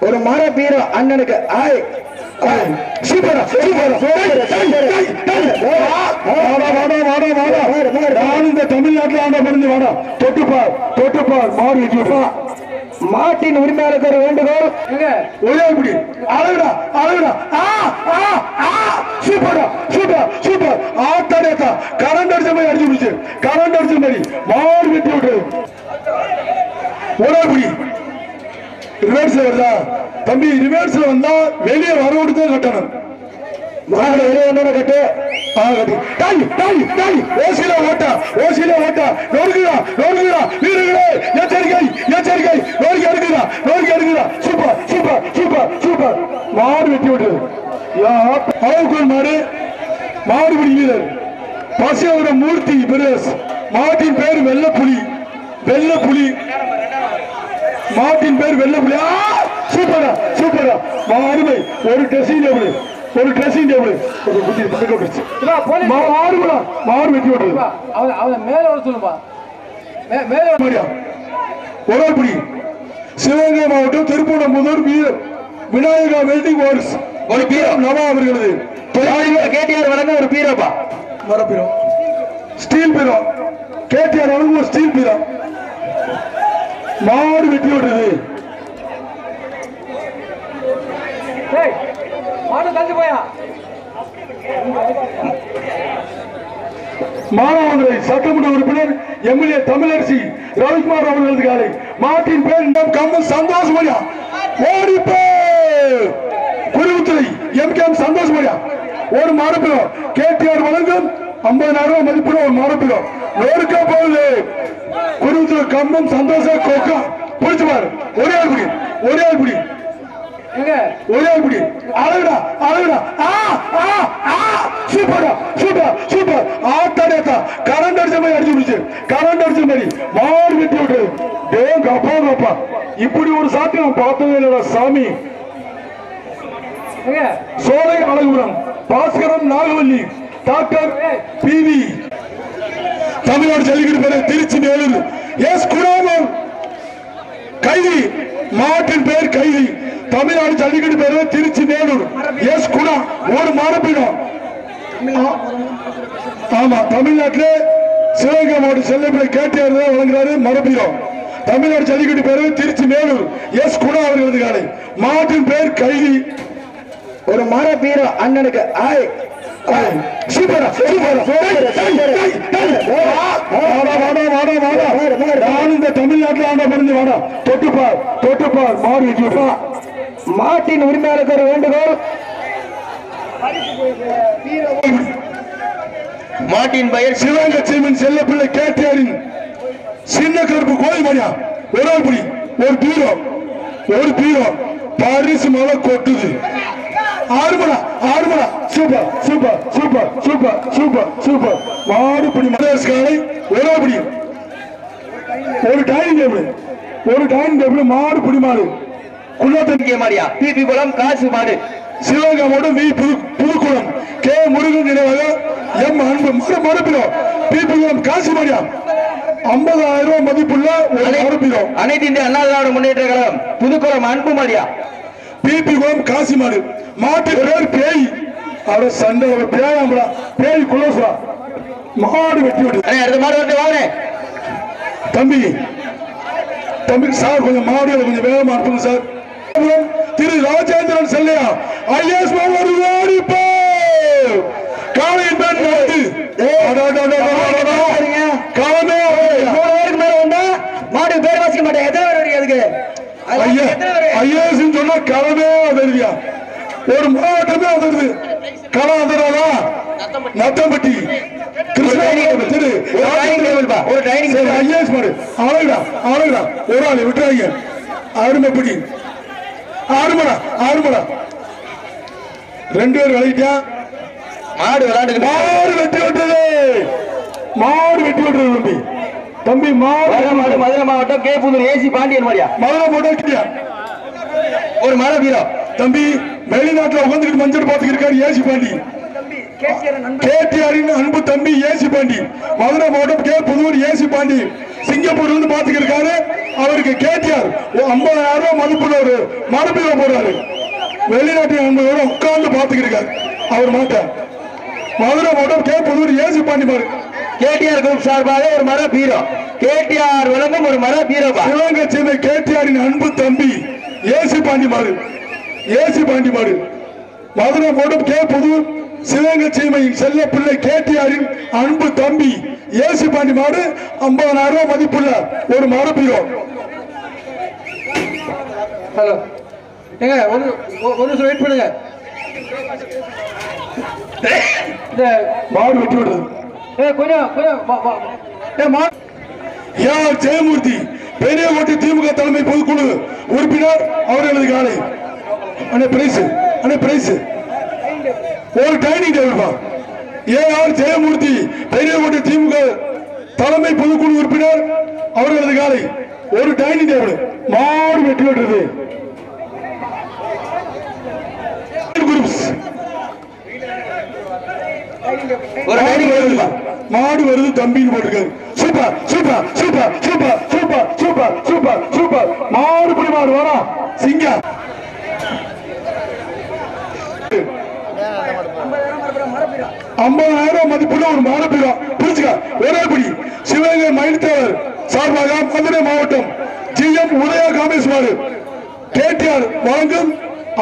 ஒரு மர பீரோ அண்ணனுக்கு. ஆய். தமிழ்நாட்டுல ஆண்ட பிறந்து வாடா. தொட்டுப்பார் தொட்டுப்பார் வச்சுப்பா மாட்டின் உரிமையாளருக்கு ஒரு வேண்டுகோள். இப்படி. அழகுடா அழகுடா. சூப்பரா சூப்பர் சூப்பர். ஆத்தாடேத்தா கரண்ட் அடிச்ச மாதிரி அடிச்சு விடுச்சு கரண்ட் அடிச்ச மாதிரி மாடு வெட்டி விட்டு இப்படி. ரிவர்ஸ்ல வருதா தம்பி ரிவர்ஸ்ல வந்தா வெளியே வர கட்டணும். வாகன வெளியே வந்தா கட்டு? ஆ, டாய், டாய், டாய். ஓசில ஓட்டா ஓசில ஓட்டா. நொறுக்குதா நொறுக்குதா வீரர்களே எச்சரிக்கை எச்சரிக்கை. நொறுக்கி எடுக்குதா நொறுக்கி எடுக்குதா சூப்பர் சூப்பர் சூப்பர் சூப்பர். மாடு வெட்டி விட்டது. அளவுக்குள் மாடு. மாடுபிடி வீரர். பசியோட மூர்த்தி பிரதேஷ். மாட்டின் பேர் வெள்ள புலி மாட்டின் பேர் வெள்ளப்புலி ஆ சூப்பரா சூப்பரா மாடுமை ஒரு ட்ரெஸ்ஸிங் டேபிள் ஒரு ட்ரெஸ்ஸிங் டேபிள் ஒரு குட்டி பக்கம் வச்சு மாறுபடா. மாறு வெட்டி விட்டது அவன் அவனை மேல வர சொல்லுப்பா மே- மேல வர- மாரியா ஒரேபடி சிவகங்கை மாவட்டம் திருப்பூணம்புதூர் வீரர் விநாயகா வெல்டிங் ஒர்க்ஸ் ஒரு பீரம் நவா அவர்களது. கேட்டியார் வழங்க ஒரு பீரோப்பா? மரப்பீரம் ஸ்டீல் பீரம் கேடிஆர் வழங்கும் ஒரு ஸ்டீல் பீரம் மாடு வெட்டி போயா? மாணவர்களை சட்டமன்ற உறுப்பினர் எம்எல்ஏ தமிழரசி ரவிக்குமார் அவர்களது காலை. மாட்டின் பேர் நம் கம்மன் சந்தோஷமணியா ஓடிப்போ குருவுத்துறை எம் கே எம் சந்தோஷமணியா ஒரு மரப்பிலம் கேடிஆர் வழங்கும். ஐம்பதாயிரம் ரூபாய் மதிப்புள்ள ஒரு மரப்பிலம் நோருக்கா போகுது. குருவுத்துறை கம்மம் சந்தோஷ கோக்கா பிடிச்சு பாரு. ஒரே ஆள் பிடி. ஒரே ஆள் பிடி. ஒரே இப்படி அழகுடா அழகுடா. ஆ ஆ ஆ. சூப்பரா சூப்பர் சூப்பர். ஆத்தாடேத்தா. கரண்ட் அடிச்ச மாதிரி அடிச்சு விடுச்சு கரண்ட் அடிச்ச மாதிரி. மாடு வெட்டி விட்டு டே கப்பா கப்பா இப்படி ஒரு சாத்தி நான் பார்த்ததே இல்லடா சாமி. சோலை அழகுபுரம். பாஸ்கரம் நாகவல்லி. டாக்டர் பிவி தமிழ்நாடு ஜல்லிக்கட்டு பேர் திருச்சி மேலூர். எஸ் குணாமன். கைதி மாவட்டின் பெயர் கைதி. தமிழ்நாடு ஜல்லிக்கட்டு பேர் திருச்சி மேலூர் எஸ் குணா ஒரு மரப்பினம் ஆமா தமிழ்நாட்டிலே சிவகங்கை மாவட்டம் செல்லப்பிள்ளை கேட்டியார் தான் வழங்குறாரு மரபினம் தமிழ்நாடு ஜல்லிக்கட்டு பேர் திருச்சி மேலூர் எஸ் குணா அவர்களது காலை மாவட்டின் பெயர் கைதி. ஒரு மர பீரோ அண்ணனுக்கு ஆய் வாடா மாட்டின் உரிமையாளருக்கு ஒரு வேண்டுகோள். மாட்டின் பெயர் சிவகங்கை சீமன் செல்லப்பிள்ளை கேட்டியாரின் சின்ன கருப்பு கோயில் மணியா ஒரு ஆள் புடி ஒரு பீரோ ஒரு பீரோ. பாரிஸ் மலை கொட்டுது. ஆறுமலா ஆறுமலா super super super super super super. மாடு பிடி மதேஷ் காலை ஒரு ஆள் புடி ஒரு டைனிங் டேபிள் ஒரு டைனிங் டேபிள் மாடு. பிடி மாடு இங்கே மாடியா பிபி குளம் காசு மாடு. சிவகங்கை மாவட்டம் வி புது புதுக்குளம். கே முருகன் நினைவாக எம் அன்பு மறு மறுப்பிடம் பிபிஎம் காசி மரியா ஐம்பதாயிரம் ரூபாய் மதிப்புள்ள ஒரு மறுப்பிடம் அனைத்து இந்திய அண்ணா திராவிட முன்னேற்ற கழகம் புதுக்குளம் அன்பு மாடியா? பிபி குளம் காசி மாடு மாட்டு பேர் பேய். அவட சண்டை ஒரு பேயாம்பளா பேய் குலோசா மாடு வெட்டி விடு அண்ணே, அடுத்த மாடு வந்து வாங்க தம்பி தம்பி சார் கொஞ்சம் மாடுகளை கொஞ்சம் வேகமா அனுப்புங்க சார். திரு ராஜேந்திரன் செல்லையா? ஐஎஸ் ஒரு ஓடி போ காலையின் பேர் நடந்து காலமே மாடு பேர் வாசிக்க மாட்டேன். எத்தனை பேர் அதுக்கு? ஐஏஎஸ் சொன்னா களமே அதருவியா ஒரு மாவட்டமே அதருது களம் அதராதா நத்தம்பட்டி கிருஷ்ணகிரி ஒரு table. ஐஏஎஸ் மாடு ஆளுடா ஆளுடா ஒரு ஆள் விட்டுறாங்க. அருமைப்படி ஆறுமடா ஆறுமடா ரெண்டு பேர் விளையிட்டா மாடு விளையாண்டுக்கிட்டு மாடு வெட்டி விட்டது. மாடு வெட்டி விட்டது தம்பி. தம்பி மதுரை மாவட்டம் மதுரை மாவட்டம் கேப்புதூர் ஏசி பாண்டியன் மாடியா மதுரை போட்டா ஒரு மர வீரோ. தம்பி வெளிநாட்டுல உட்காந்துக்கிட்டு மஞ்சள் பாத்துக்கு இருக்காரு ஏசி பாண்டி. கேடிஆரின் அன்பு தம்பி ஏசி பாண்டி. மதுரை மாவட்டம் கே புதூர் ஏசி பாண்டி. சிங்கப்பூர்ல இருந்து பாத்துக்கிருக்காரு அவருக்கு கேடிஆர் ஐம்பதாயிரம் ரூபாய் மதிப்புள்ள ஒரு மரபீரோ போடுறாரு. வெளிநாட்டு நண்பர்களோட உட்கார்ந்து பாத்துக்கிருக்காரு அவர் மாட்ட. மதுரை மாவட்டம் கே புதூர் ஏசி பாண்டி மாறு கேடிஆர் குரூப் சார்பாக ஒரு மர பீரோ. கேடிஆர் வழங்கும் ஒரு மர பீரோப்பா சிவகங்கை சேர்ந்த கேடிஆரின் அன்பு தம்பி ஏசி பாண்டி மாடு ஏசி பாண்டி மாடு மதுரை மாவட்டம் கே புதூர் சிவகங்கை சீமையின் செல்ல பிள்ளை கேடிஆரின் அன்பு தம்பி ஏசி பாண்டி மாடு ஐம்பதாயிரம் ரூபாய் மதிப்புள்ள ஒரு மரபீரோ ஹலோ. ஏங்க ஒரு ஒரு- நிமிஷம் வெயிட் பண்ணுங்க. இந்த மாடு வெட்டி விடுறது ஜெயமூர்த்தி? பெரிய ஓட்டு திமுக தலைமை பொதுக்குழு உறுப்பினர் அவர்களது காலை. அண்ணே பிரைஸ் அண்ணே பிரைஸ் ஒரு டைனிங் டேபிள்பா ஏ ஆர் ஜெயமூர்த்தி பெரிய ஓட்டு திமுக தலைமை பொதுக்குழு உறுப்பினர் அவர்களது காலை. ஒரு டைனிங் டேபிள் மாறு வெற்றி பெற்றது ஒரு டைனிங் டேபிள் மாடு வருது தம்பின்னு போட்டிருக்காரு super super super super super super super super. மாடு புடி மாடு வரா. சிங்க. ஐம்பதாயிரம் மதிப்புள்ள ஒரு மானப்பீரா புரிச்சுக்க ஒரே படி. சிவகங்கை மயில்தேவர் சார்பாக மதுரை மாவட்டம் G M Udaya Kameswarar KTR வழங்கும்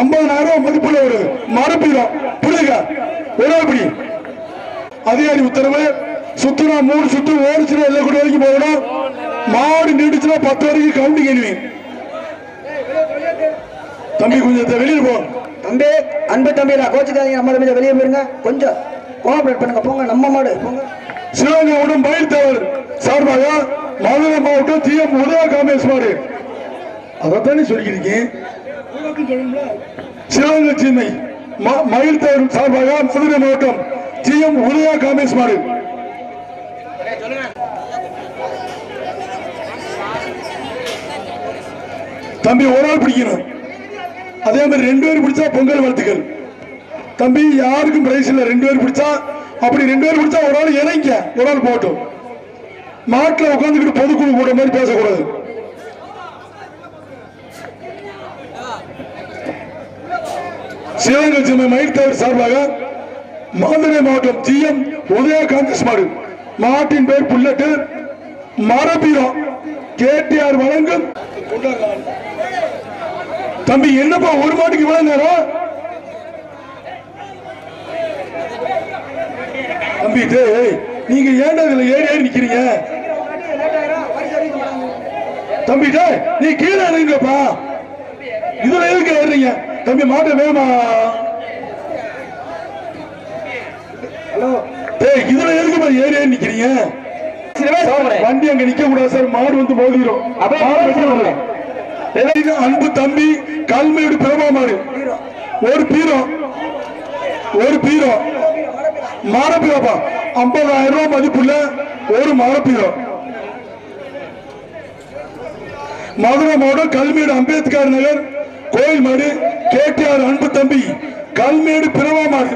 ஐம்பதாயிரம் மதிப்புள்ள ஒரு மரப்பீரா புரியுங்க ஒரே படி. அதிகாரி உத்தரவு. சுத்துனா மூணு சுத்து ஓடிச்சுனா எல்லாம் கூட வரைக்கும் போகணும் மாடு நீடிச்சுனா பத்து வரைக்கும் கவுண்டிங் எண்ணுவேன் தம்பி கொஞ்சம் வெளியில போ. தம்பி அன்பு தம்பி நான் கோச்சுக்காதீங்க. நம்ம தம்பி வெளியே போயிருங்க. கொஞ்சம் கோஆபரேட் பண்ணுங்க. போங்க நம்ம மாடு. போங்க. சிவகங்கை உடன் மயில் தேவர் சார்பாக மதுரை மாவட்டம் டி எம். உதய காமேஸ்வரர் அதைத்தானே சொல்லிக்கிறீங்க? சிவகங்கை சீமை மயில் தேவர் சார்பாக மதுரை மாவட்டம் டி எம். உதயா காமேஸ்வரர் தம்பி ஒரு ஆள் பிடிக்கணும் அதே மாதிரி ரெண்டு பேர் பிடிச்சா பொங்கல் வாழ்த்துக்கள். தம்பி யாருக்கும் பிரைஸ் இல்லை. ரெண்டு பேர் பிடிச்சா அப்படி ரெண்டு பேர் பிடிச்சா ஒரு ஆள் இறங்க. ஒரு ஆள் போட்டும் மாட்டில் உட்காந்துக்கிட்டு பொதுக்குழு கூட மாதிரி பேசக்கூடாது. சிவகங்கை மயில் மயில்தேவர் சார்பாக மதுரை மாவட்டம் ஜிஎம் உதய காங்கிரஸ் மாடு மாட்டின் பேர் புல்லட்டு. மரபீரம் கேடிஆர் வழங்கும். தம்பி என்னப்பா ஒரு மாட்டுக்கு இவ்வளவு நேரம்? தம்பி டேய் நீங்க ஏன்டா இதுல ஏறி ஏறி நிக்கிறீங்க? தம்பி டேய் நீ கீழே இறங்குப்பா இதுல எதுக்கு ஏறுறீங்க? தம்பி மாட்ட வேமா ஹலோ. டேய் இதுல எதுக்குப்பா ஏறி ஏறி நிக்கிறீங்க? வண்டி அங்க நிக்க கூடாது சார். மாடு வந்து மோதிரும். மாடு அன்பு தம்பி கல்மையோடு பிரபா ஒரு பீரோ. ஒரு பீரோ. மாரப்பீரப்பா. ஐம்பதாயிரம் ரூபாய் மதிப்புள்ள ஒரு மாரப்பீரம் மதுரை மாவட்டம் கல்மேடு அம்பேத்கர் நகர் கோயில்மேடு கேடிஆர் அன்பு தம்பி கல்மேடு பிரபா மாடு.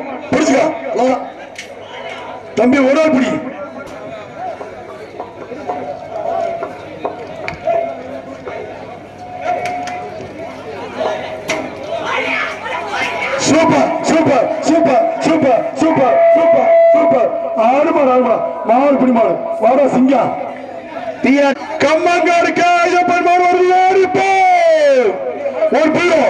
தம்பி ஒரு ஆள் பிடி. Super super super super super super super. ஆடுமா ஆடுமா மாடு பிடி மாடு. வாடா சிங்கா. தீயா கம்மங்காடு ஐயப்பன் மாடு வருது ஏறிப்போ ஒரு பீரோ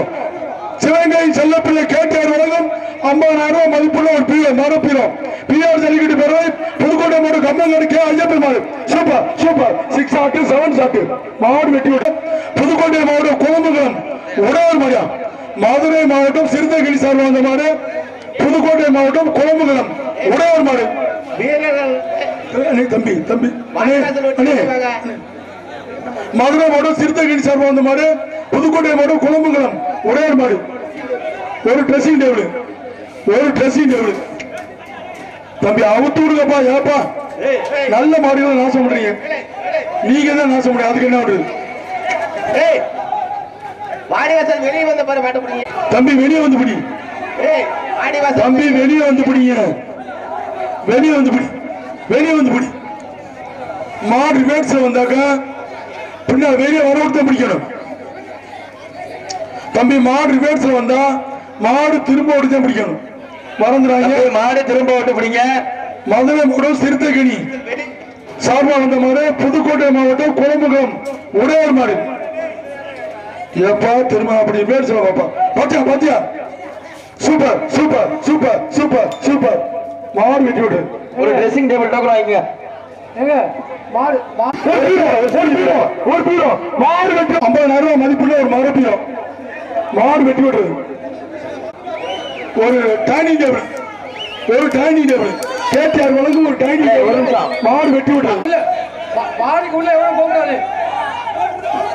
சிவகங்கை செல்லப்பிள்ளை கேட்டார் வழங்கும் ஐம்பதாயிரம் ரூபாய் மதிப்புள்ள ஒரு பீரோ மர பீரோ பிஆர் ஜல்லிக்கட்டு பெறவை புதுக்கோட்டை மாடு கம்மங்காடு கே. ஐயப்பன் மாடு. Super super. சிக்ஸ் ஆட்டு செவன் ஆட்டு மாடு வெட்டி விட்டு. புதுக்கோட்டை மாவட்டம் குளம்புகம் உடவர் மரியாதை மதுரை மாவட்டம் சிறுத்தைகிரி சார்பாக வந்த மாடு புதுக்கோட்டை மாவட்டம் குளம்புகம் உடவர் மாடு. அண்ணே, தம்பி தம்பி. மதுரை மாவட்டம் சிறுத்தைகிரி சார்பாக வந்த மாடு புதுக்கோட்டை மாவட்டம் குளம்புங்குளம் ஒரே ஒரு மாடு. ஒரு ட்ரெஸ்ஸிங் டேபிள் ஒரு ட்ரெஸ்ஸிங் டேபிள் தம்பி அவுத்து விடுங்கப்பா ஏப்பா. நல்ல மாடுகளை நாசம் பண்றீங்க. நீங்க தான் நாசம் முடியும் அதுக்கு என்ன பண்றது வாடிவாசல் வெளியே வந்த பாரு மாட்ட முடியும் தம்பி வெளியே வந்து பிடி. ஏய் வாடிவாசல் தம்பி வெளியே. வந்து பிடிங்க. வெளியே வந்து பிடி. வெளியே வந்து பிடி. மாடு ரிவேட்ஸ்ல வந்தாக்க பின்ன வெளியே வர விட்டு பிடிக்கணும். தம்பி மாடு ரிவேட்ஸ்ல வந்தா மாடு திரும்ப ஓடி தான் பிடிக்கணும் மறந்துடாங்க மாடு திரும்ப விட்டு பிடிங்க. மதுரை மாவட்டம் சிறுத்தைக்கணி சார்பா வந்த மாடு புதுக்கோட்டை மாவட்டம் குளமுகம் உடையார் மாடு. எப்பா திரும்ப அப்படி பேர் சொல்ல பாப்பா பாத்தியா பாத்தியா? Super super super super super. மாடு வெட்டி விடு. ஒரு ட்ரெஸ்ஸிங் டேபிள் டோக்கன் வாங்கிங்க ஏங்க மாடு ஒரு பீரோ, ஒரு பீரோ, ஒரு பீரோ. மாடு வெட்டி ஐம்பதாயிரம் ரூபாய் மதிப்புள்ள ஒரு மாடு பீரோ மாடு வெட்டி விடுறது ஒரு டைனிங் டேபிள் ஒரு டைனிங் டேபிள் கேடிஆர் வழங்கும் ஒரு டைனிங் டேபிள். மாடு வெட்டி விடுறது இல்ல வா- வாடிக்கு உள்ள எவ்வளவு போக கூடாது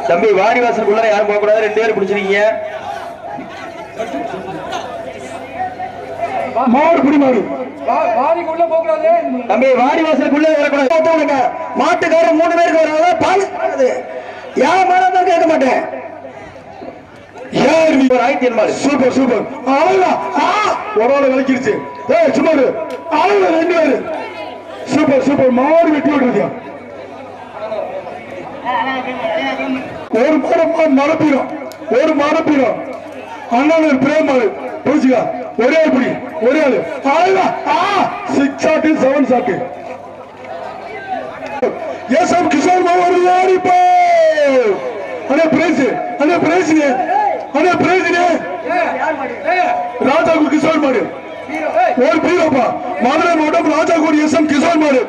தம்பி வாடி வாசலுக்குள்ள யாரும் போக கூடாது ரெண்டு பேரும் பிடிச்சிருக்கீங்க. மாடு பிடி மாடு. தம்பி வாடி வாசலுக்குள்ள வரக்கூடாது. மாட்டுக்காரன் மூணு பேருக்கு வராங்க. பால் வராது. யார் தான் கேட்க மாட்டேன். மாடு. Super super. அவ்வளவுதான். ஒரு ஆள் விளக்கிருச்சு ஏய் சும்மா. அவ்வளவு ரெண்டு பேரு. Super super. மாடு வெட்டி விடுறதுயா ஒரு மாடு மறப்பிடும் ஒரு மறப்பிடும் அண்ணன் பிரேம் மாடு ஒரே ஆள் பிடி ஒரே ஆளு. அவ்வளவுதான் ஆ six shot seven shot S M Kishore மாவட்ட ஓடிப்போ அண்ணே பிரைஸ் அண்ணே பிரைஸ் அண்ணே பிரைஸ் ராஜாக்கு கிஷோர் மாடு ஒரு பீரோப்பா. மதுரை மாவட்டம் ராஜாக்குடி எஸ் எம் கிஷோர் மாடு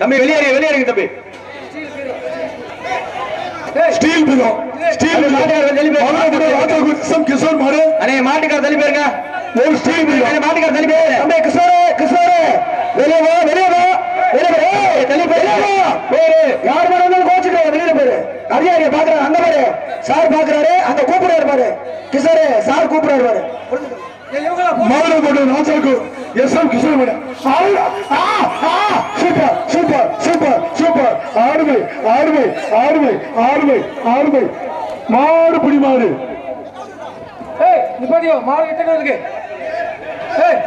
தம்பி வெளியேறி வெளியேறிங்க தம்பி. ஸ்டீல் பீரோ ஸ்டீல் எம் கிஷோர் மாடு. அண்ணே மாட்டுக்கார தள்ளி போயிருங்க. ஒரு ஸ்டீல் பீரோ அண்ணே, மாட்டுக்கார தள்ளி போயிரு. தம்பி கிஷோரே கிஷோரே. வெளியே வா வெளியே வா. வெளியே வா. தள்ளி போய் வெளியே வா. போயிரு. யார் மேல இருந்தாலும் கோச்சுக்கிறாங்க வெளியில போயிரு. அதிகாரியை பாக்குறாரு. அங்க பாரு. சார் பாக்குறாரு. அங்க கூப்பிடுறாரு பாரு. கிஷோரே சார் கூப்பிடுறாரு பாரு. மதுரை மாவட்டம் ராஜாக்கு எஸ் எம் கிஷோர் மாடு ஆ, சூப்பர் சூப்பர் சூப்பர். சூப்பர் ஆறுமை ஆறுமை ஆறுமை ஆறுமை ஆறுமை. மாடு பிடி மாடு ஏய் மாடு கிட்ட இருக்கு? ஏய்.